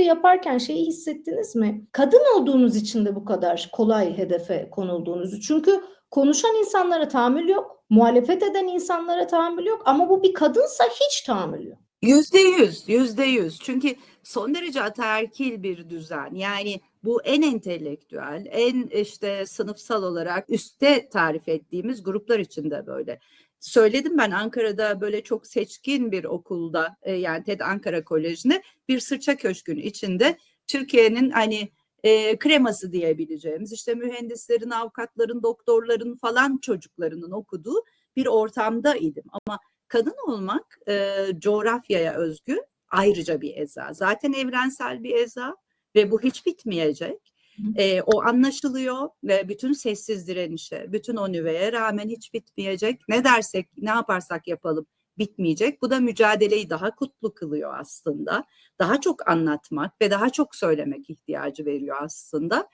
bunları yaparken şeyi hissettiniz mi? Kadın olduğunuz için de bu kadar kolay hedefe konulduğunuzu. Çünkü konuşan insanlara tahammül yok, muhalefet eden insanlara tahammül yok ama bu bir kadınsa hiç tahammül yok. Yüzde yüz, yüzde yüz. Çünkü son derece ataerkil bir düzen. Yani bu en entelektüel, en işte sınıfsal olarak üstte tarif ettiğimiz gruplar için de böyle. Söyledim ben Ankara'da böyle çok seçkin bir okulda e, yani TED Ankara Koleji'nde bir sırça köşkünün içinde Türkiye'nin hani e, kreması diyebileceğimiz işte mühendislerin, avukatların, doktorların falan çocuklarının okuduğu bir ortamda idim. Ama kadın olmak e, coğrafyaya özgü ayrıca bir eza. Zaten evrensel bir eza ve bu hiç bitmeyecek. E, o anlaşılıyor ve bütün sessiz direnişe, bütün o nüveye rağmen hiç bitmeyecek. Ne dersek, ne yaparsak yapalım bitmeyecek. Bu da mücadeleyi daha kutlu kılıyor aslında. Daha çok anlatmak ve daha çok söylemek ihtiyacı veriyor aslında.